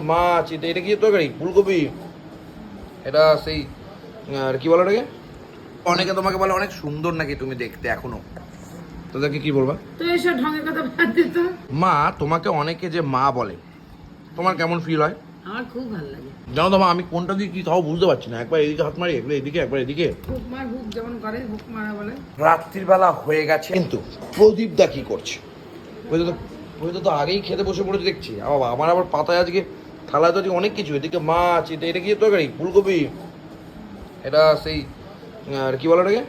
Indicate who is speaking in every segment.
Speaker 1: মাছ এটা এটা কি তরকারি? ফুলকপি? এটা সেই আর কি বলো এটাকে অনেকে তোমাকে বলে অনেক সুন্দর নাকি তুমি দেখতে এখনও। তোদেরকে কি বলবা?
Speaker 2: তো এইসব ঢঙের কথা বাদ দিত
Speaker 1: মা তোমাকে অনেকে যে মা বলে তোমার কেমন ফিল হয়?
Speaker 2: আমার খুব ভালো লাগে।
Speaker 1: জানো তো মা আমি কোনটা দিয়ে কি তাও বুঝতে পারছি না। একবার এদিকে হাত মারি একবার এদিকে একবার এদিকে।
Speaker 2: হুক মার হুক যেমন করে হুক মারা বলে।
Speaker 1: রাত্রিবেলা হয়ে গেছে। কিন্তু প্রদীপ দা কি করছে? ওই তো ওই তো তো আগেই খেতে বসে পড়েছে দেখছি। আবার আমার আবার পাতায় আজকে থালায় তো আজকে অনেক কিছু এদিকে মাছ এটা এটা কি তরকারি? ফুলকপি? এটা সেই আর কি বলে এটাকে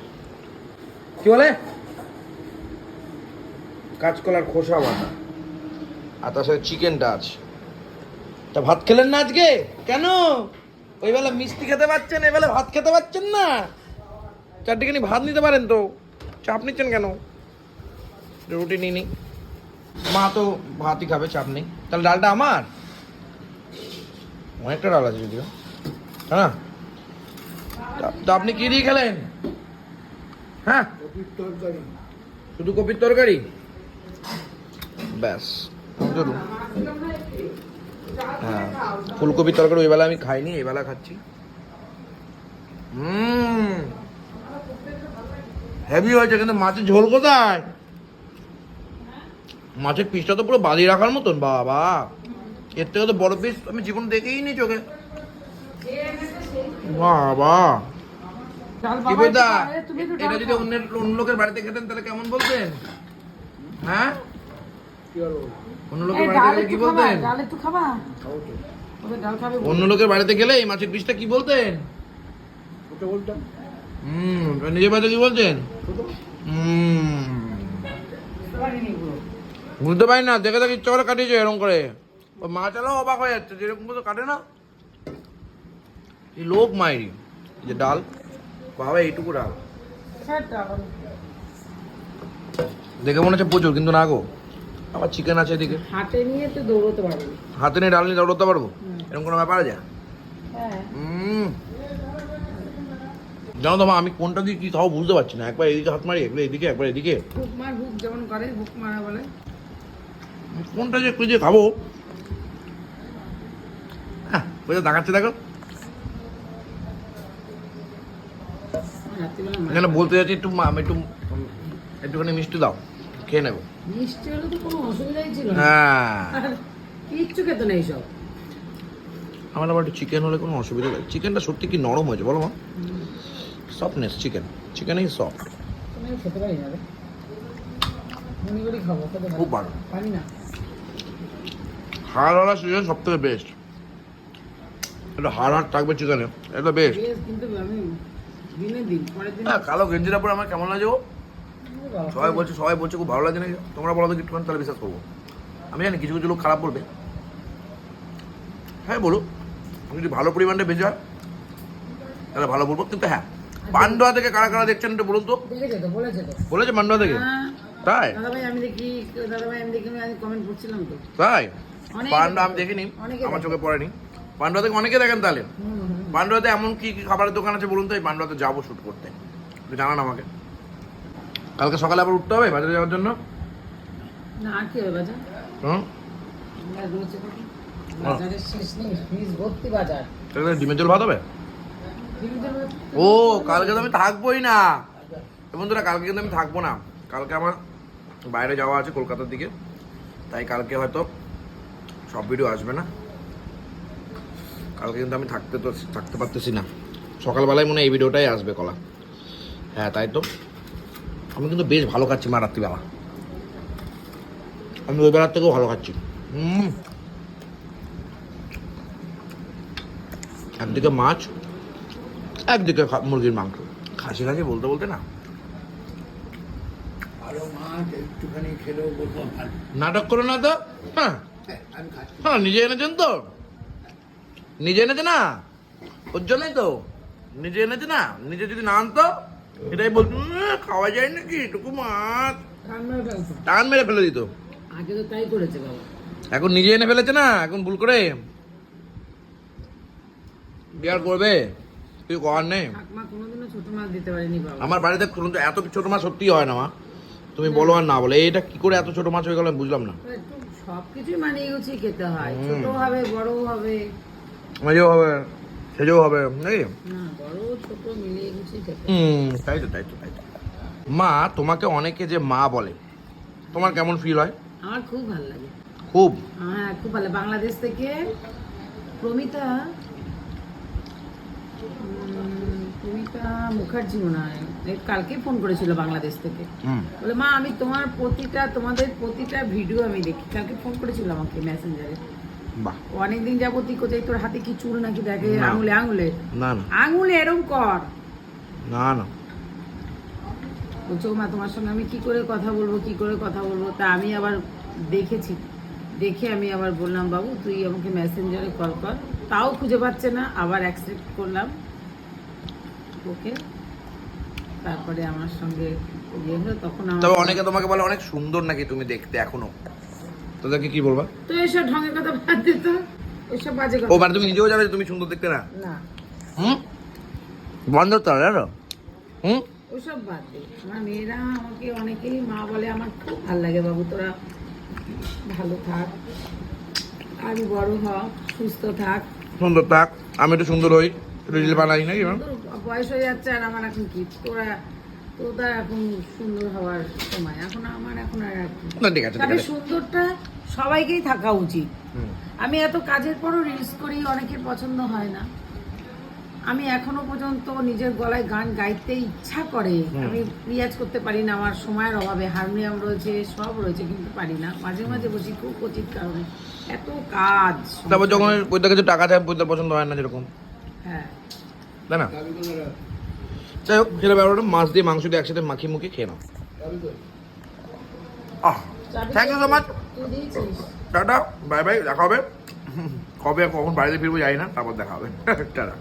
Speaker 1: কি বলে? কাঁচকলার খোসা বাটা। আর তার সাথে চিকেনটা আছে তা ভাত খেলেন না আজকে? কেন? ওই বেলা মিষ্টি খেতে পাচ্ছেন এই বেলা ভাত খেতে পাচ্ছেন না? চারটিখানি ভাত নিতে পারেন তো। চাপ নিচ্ছেন কেন? রুটি নিই নি। মা তো ভাতই খাবে চাপ নেই। তাহলে ডালটা আমার? অনেকটা ডাল আছে যদিও। হ্যাঁ তা- আপনি কি দিয়ে খেলেন? হ্যাঁ? শুধু কপির তরকারি? ব্যাস চলুন হ্যাঁ ফুলকপির তরকারি ওই বেলা আমি খাইনি এই বেলা খাচ্ছি। হুম। হেভি হয়েছে কিন্তু মাছের ঝোল কোথায়? মাছের পিসটা তো পুরো বাঁধিয়ে রাখার মতন বাবা। এর থেকে তো বড় পিস আমি জীবন দেখেই নি চোখে। বাবা।
Speaker 2: একটু
Speaker 1: এটা যদি
Speaker 2: খাও।
Speaker 1: অন্যের অন্য লোকের বাড়িতে খেতেন তাহলে কেমন বলতেন? হ্যাঁ? অন্য লোকের বাড়িতে গেলে কি বলতেন। অন্য লোকের বাড়িতে গেলে এই মাছের পিসটা কি বলতেন? হুম নিজের বাড়িতে কি বলছেন হুম। বুঝতে পারি না দেখে দেখে ইচ্ছা করে কাটিয়েছে এরকম করে। ও মা চালাও অবাক হয়ে যাচ্ছে যেরকম করে কাটে না? এই লোক এই যে ডাল বাবা এইটুকু ডাল। দেখে মনে হচ্ছে প্রচুর কিন্তু না গো। আবার চিকেন আছে এদিকে।
Speaker 2: হাতে নিয়ে তো দৌড়তে পারবি।
Speaker 1: হাতে নিয়ে ডাল নিয়ে দৌড়তে পারব? এরকম কোনো ব্যাপার আছে?
Speaker 2: হ্যাঁ।
Speaker 1: জানো তো মা আমি কোনটা দিয়ে কি তাও বুঝতে পারছি না। একবার এদিকে হাত মারি একবার এদিকে একবার এদিকে।
Speaker 2: হুক মার হুক যেমন করে হুক মারা বলে।
Speaker 1: কোনটা যে খুঁজে খাব? ওই যে দেখাচ্ছে দেখো। এখানে বলতে যাচ্ছি একটু মা- আমি একটু একটুখানি মিষ্টি দাও খেয়ে নেব।
Speaker 2: মিষ্টি হলে তো কোনো অসুবিধাই ছিল না।
Speaker 1: হ্যাঁ।
Speaker 2: কিচ্ছু খেত না এইসব
Speaker 1: আমার আবার একটু চিকেন হলে কোনো অসুবিধা নেই। চিকেনটা সত্যি কি নরম হয়েছে বলো মা। সফটনেস চিকেন চিকেনই সফট
Speaker 2: খেতে পারি না রে। মনে করি খাব খেতে পারি
Speaker 1: খুব ভালো।
Speaker 2: পারি না।
Speaker 1: হাড়ওয়ালা চিকেন সব থেকে বেস্ট এটা হাড় হাড় থাকবে চিকেনে এটা
Speaker 2: বেশ,
Speaker 1: হ্যাঁ কালো গেঞ্জিটা পরে আমার কেমন লাগে সবাই বলছে সবাই বলছে খুব ভালো লাগে নাকি? তোমরা বলো তো একটুখানি তাহলে বিশ্বাস করব। আমি জানি কিছু কিছু লোক খারাপ বলবে। হ্যাঁ বলো যদি ভালো পরিমাণটা বেঁচে হয় তাহলে ভালো বলব। কিন্তু হ্যাঁ পান্ডুয়া থেকে কারা কারা দেখছেন একটু বলুন তো।
Speaker 2: বলেছে
Speaker 1: পান্ডুয়া থেকে?
Speaker 2: হ্যাঁ,
Speaker 1: তাই?
Speaker 2: আমি দেখি
Speaker 1: তাই? পান্ডা আমি
Speaker 2: দেখে।
Speaker 1: দেখিনি আমার
Speaker 2: দেখে।
Speaker 1: চোখে পড়েনি। পান্ডুয়া থেকে অনেকে দেখেন তাহলে। পান্ডুয়াতে এমন কি কি খাবারের দোকান আছে বলুন তো? এই পান্ডুয়াতে যাব শ্যুট করতে। একটু জানান আমাকে। কালকে সকালে আবার উঠতে হবে বাজারে যাওয়ার জন্য?
Speaker 2: না কি হবে বাজার?
Speaker 1: হুম? তাহলে ডিমের জল ভাত হবে? ও কালকে তো আমি থাকবোই না। বন্ধুরা কালকে কিন্তু আমি থাকব না। কালকে আমার বাইরে যাওয়া আছে কলকাতার দিকে। তাই কালকে হয়তো সব ভিডিও আসবে না। কালকে কিন্তু আমি থাকতে তো থাকতে পারতেছি না। সকালবেলায় মনে হয় এই ভিডিওটাই আসবে কলা। হ্যাঁ তাই তো। আমি কিন্তু বেশ ভালো খাচ্ছি মা রাত্রিবেলা। আমি ওই বেলার থেকেও ভালো খাচ্ছি। হুম একদিকে মাছ একদিকে মুরগির মাংস। খাসি খাসি বলতে বলতে না? নাটক করো না তো। হ্যাঁ।
Speaker 3: হ্যাঁ, আমি খাচ্ছি।
Speaker 1: হ্যাঁ নিজে এনেছেন তো? নিজে এনেছে না? ওর জন্যই তো। নিজে এনেছে না? নিজে যদি না আনতো এটাই বলতো খাওয়া যায় নাকি? এটুকু মাছ। টান মেরে ফেলে দিত।
Speaker 2: আগে তো তাই করেছে বাবা।
Speaker 1: এখন নিজে এনে ফেলেছে না? এখন ভুল করে। বিয়ার করবে? কিছু করার নেই। আমার বাড়িতে এত ছোট মাছ সত্যি হয় না মা। তুমি বলো আর না বলে। এটা কি করে এত ছোট মাছ হয়ে গেল আমি বুঝলাম না।
Speaker 2: একটু সবকিছুই মানিয়ে গুছিয়ে খেতে হয়। ছোট হবে বড় হবে।
Speaker 1: হবে সেজেও হবে নাকি? তাই তো তাই তো তাই তো। মা তোমাকে অনেকে যে মা বলে তোমার কেমন ফিল হয়?
Speaker 2: আমার খুব ভালো লাগে।
Speaker 1: খুব?
Speaker 2: হ্যাঁ খুব ভালো বাংলাদেশ থেকে প্রমিতা প্রমিতা মুখার্জি মনে হয় কালকে ফোন করেছিল বাংলাদেশ থেকে।
Speaker 1: হুম।
Speaker 2: বলে মা আমি তোমার প্রতিটা তোমাদের প্রতিটা ভিডিও আমি দেখি। কালকে ফোন করেছিল আমাকে মেসেঞ্জারে অনেকদিন যাবতই কোথায় তোর হাতে কি চুল নাকি দেখে আঙুলে আঙুলে?
Speaker 1: না না।
Speaker 2: আঙুলে এরম কর।
Speaker 1: না না।
Speaker 2: বলছো মা তোমার সঙ্গে আমি কি করে কথা বলব কি করে কথা বলব? তা আমি আবার দেখেছি। দেখে আমি আবার বললাম বাবু তুই আমাকে মেসেঞ্জারে কল কর। তাও খুঁজে পাচ্ছে না আবার অ্যাকসেপ্ট করলাম। ওকে। তারপরে আমার সঙ্গে ইয়ে হলো তখন
Speaker 1: তবে অনেকে তোমাকে বলে অনেক সুন্দর নাকি তুমি দেখতে এখনও? তোদেরকে কি বলবা?
Speaker 2: তো এসব ঢঙের কথা বাদ দে তো। এসব বাজে কথা।
Speaker 1: ও মানে তুমি নিজেও জানো যে তুমি সুন্দর দেখতে না?
Speaker 2: না।
Speaker 1: হুম? বন্ধ তো জানো? হুম?
Speaker 2: ওসব বাদ দে। আমার মেয়েরা আমাকে অনেকেই মা বলে আমার খুব ভালো লাগে বাবু তোরা ভালো থাক। আর বড় হ সুস্থ থাক।
Speaker 1: সুন্দর থাক। আমি একটু সুন্দর হই। রিল বানাই নাকি
Speaker 2: বয়স হয়ে যাচ্ছে আর আমার এখন কি? তোরা তোদের এখন সুন্দর হওয়ার সময়। এখন আমার এখন আর আর
Speaker 1: না ঠিক আছে
Speaker 2: তবে সুন্দরটা সবাইকেই থাকা উচিত। আমি এত কাজের পরও রিলস করি অনেকের পছন্দ হয় না। আমি এখনও পর্যন্ত নিজের গলায় গান গাইতে ইচ্ছা করে। আমি রিয়াজ করতে পারি না আমার সময়ের অভাবে। হারমোনিয়াম রয়েছে সব রয়েছে কিন্তু পারি না। মাঝে মাঝে বসি খুব কচিত কারণে। এত কাজ
Speaker 1: তারপর যখন কিছু টাকা চায় পৈতে পছন্দ হয় না যেরকম।
Speaker 2: হ্যাঁ।
Speaker 1: তাই না? যাই হোক সেটা ব্যাপারটা মাছ দিয়ে মাংস দিয়ে একসাথে মাখিয়ে মুখে খেয়ে নাও। Thank you so much tata bye bye দেখা হবে। কবে কখন বাড়িতে ফিরবো যাই না তারপর দেখা হবে। টাটা।